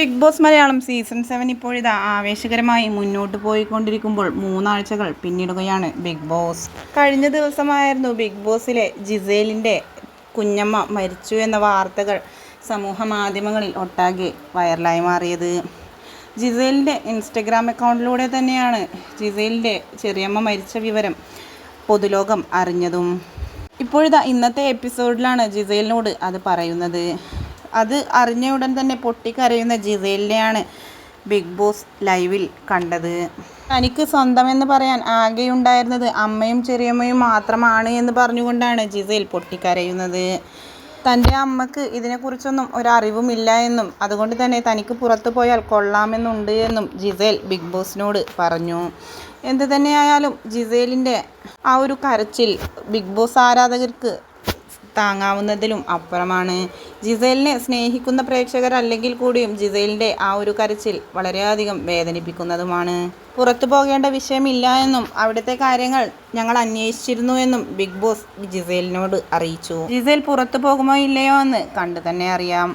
Big boss Malayalam season seven ഇപ്പോഴിതാ ആവേശകരമായി മുന്നോട്ട് പോയിക്കൊണ്ടിരിക്കുമ്പോൾ മൂന്നാഴ്ചകൾ പിന്നിടുകയാണ് ബിഗ് ബോസ്. കഴിഞ്ഞ ദിവസമായിരുന്നു ബിഗ് ബോസിലെ ജിസേലിന്റെ കുഞ്ഞമ്മ മരിച്ചു എന്ന വാർത്തകൾ സമൂഹ മാധ്യമങ്ങളിൽ ഒട്ടാകെ വൈറലായി മാറിയത്. ജിസേലിന്റെ ഇൻസ്റ്റഗ്രാം അക്കൗണ്ടിലൂടെ തന്നെയാണ് ജിസേലിന്റെ ചെറിയമ്മ മരിച്ച വിവരം പൊതുലോകം അറിഞ്ഞതും. ഇപ്പോഴിതാ ഇന്നത്തെ എപ്പിസോഡിലാണ് ജിസേലിനോട് അത് പറയുന്നത്. അത് അറിഞ്ഞ ഉടൻ തന്നെ പൊട്ടിക്കരയുന്ന ജിസേലിനെയാണ് ബിഗ് ബോസ് ലൈവിൽ കണ്ടത്. തനിക്ക് സ്വന്തമെന്ന് പറയാൻ ആകെയുണ്ടായിരുന്നത് അമ്മയും ചെറിയമ്മയും മാത്രമാണ് എന്ന് പറഞ്ഞുകൊണ്ടാണ് ജിസേൽ പൊട്ടിക്കരയുന്നത്. തന്റെ അമ്മയ്ക്ക് ഇതിനെക്കുറിച്ചൊന്നും ഒരറിവുമില്ല എന്നും അതുകൊണ്ട് തന്നെ തനിക്ക് പുറത്തു പോയാൽ കൊള്ളാമെന്നുണ്ട് എന്നും ജിസേൽ ബിഗ് ബോസിനോട് പറഞ്ഞു. എന്ത് തന്നെയായാലും ജിസേലിന്റെ ആ ഒരു കരച്ചിൽ ബിഗ് ബോസ് ആരാധകർക്ക് താങ്ങാവുന്നതിലും അപ്പുറമാണ്. ജിസേലിനെ സ്നേഹിക്കുന്ന പ്രേക്ഷകർ പ്രേക്ഷകരല്ലെങ്കിൽ കൂടിയും ജിസേലിന്റെ ആ ഒരു കരച്ചിൽ വളരെയധികം വേദനിപ്പിക്കുന്നതുമാണ്. പുറത്തു പോകേണ്ട വിഷയമില്ല എന്നും അവിടുത്തെ കാര്യങ്ങൾ ഞങ്ങൾ അന്വേഷിച്ചിരുന്നു എന്നും ബിഗ് ബോസ് ജിസേലിനോട് അറിയിച്ചു. ജിസേൽ പുറത്തു പോകുമോ ഇല്ലയോ എന്ന് കണ്ടു തന്നെ അറിയാം.